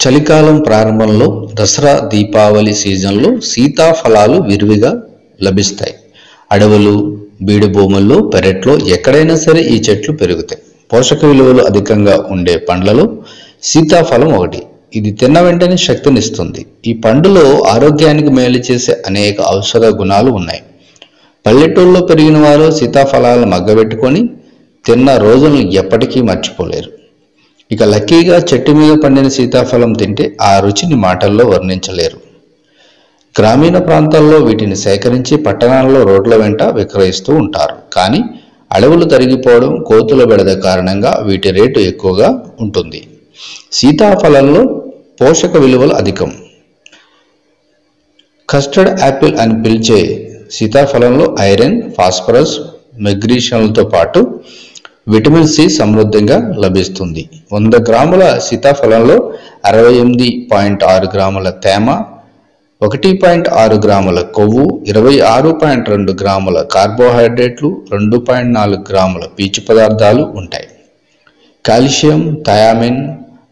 చలికాలం ప్రారంభంలో దసరా దీపావళి సీజన్లో సీతాఫలాలు విరివిగా లభిస్తాయి. అడవులు బీడు భూముల్లో పెరట్లో ఎక్కడైనా సరే ఈ చెట్లు పెరుగుతాయి. పోషక విలువలు అధికంగా ఉండే పండ్లలో సీతాఫలం ఒకటి. ఇది తిన్న వెంటనే శక్తినిస్తుంది. ఈ పండులో ఆరోగ్యానికి మేలు చేసే అనేక ఔషధ గుణాలు ఉన్నాయి. పల్లెటూళ్ళలో పెరిగిన వారు సీతాఫలాలను మగ్గబెట్టుకొని తిన్న రోజులను ఎప్పటికీ మర్చిపోలేరు. ఇక లక్కీగా చెట్టు మీద పండిన సీతాఫలం తింటే ఆ రుచిని మాటల్లో వర్ణించలేరు. గ్రామీణ ప్రాంతాల్లో వీటిని సేకరించి పట్టణాల్లో రోడ్ల వెంట విక్రయిస్తూ ఉంటారు. కానీ అడవులు తరిగిపోవడం కోతుల బెడద కారణంగా వీటి రేటు ఎక్కువగా ఉంటుంది. సీతాఫలంలో పోషక విలువలు అధికం. కస్టర్డ్ యాపిల్ అని పిలిచే సీతాఫలంలో ఐరన్ ఫాస్ఫరస్ మెగ్నీషియంలతో పాటు విటమిన్ సి సమృద్ధిగా లభిస్తుంది. వంద గ్రాముల సీతాఫలంలో అరవై ఎనిమిది పాయింట్ ఆరు గ్రాముల తేమ ఒకటి పాయింట్ ఆరు గ్రాముల కొవ్వు ఇరవై ఆరు పాయింట్ రెండు గ్రాముల కార్బోహైడ్రేట్లు రెండు పాయింట్ నాలుగు గ్రాముల పీచు పదార్థాలు ఉంటాయి. కాల్షియం థయామిన్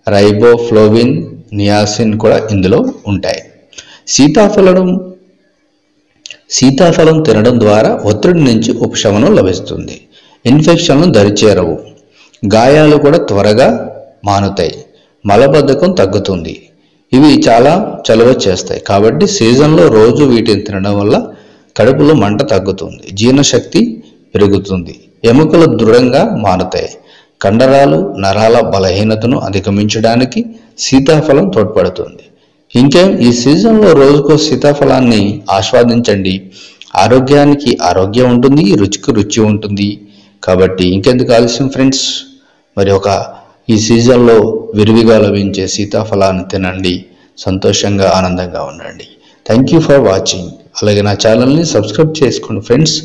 రైబోఫ్లోవిన్ నియాసిన్ కూడా ఇందులో ఉంటాయి. సీతాఫలం సీతాఫలం తినడం ద్వారా ఒత్తిడి నుంచి ఉపశమనం లభిస్తుంది. ఇన్ఫెక్షన్లు దరిచేరవు. గాయాలు కూడా త్వరగా మానుతాయి. మలబద్ధకం తగ్గుతుంది. ఇవి చాలా చలువ చేస్తాయి. కాబట్టి సీజన్లో రోజు వీటిని తినడం వల్ల కడుపులో మంట తగ్గుతుంది. జీర్ణశక్తి పెరుగుతుంది. ఎముకలు దృఢంగా మారుతాయి కండరాలు నరాల బలహీనతను అధిగమించడానికి సీతాఫలం తోడ్పడుతుంది. ఇంకేం ఈ సీజన్లో రోజుకో సీతాఫలాన్ని ఆస్వాదించండి. ఆరోగ్యానికి ఆరోగ్యం ఉంటుంది రుచికి రుచి ఉంటుంది. కాబట్టి ఇంకెందుకు ఆలస్యం ఫ్రెండ్స్? మరి ఒక ఈ సీజన్లో విరివిగా లభించే సీతాఫలాన్ని తినండి సంతోషంగా ఆనందంగా ఉండండి. థ్యాంక్ యూ ఫర్ వాచింగ్ అలాగే నా ఛానల్ని సబ్స్క్రైబ్ చేసుకోండి ఫ్రెండ్స్.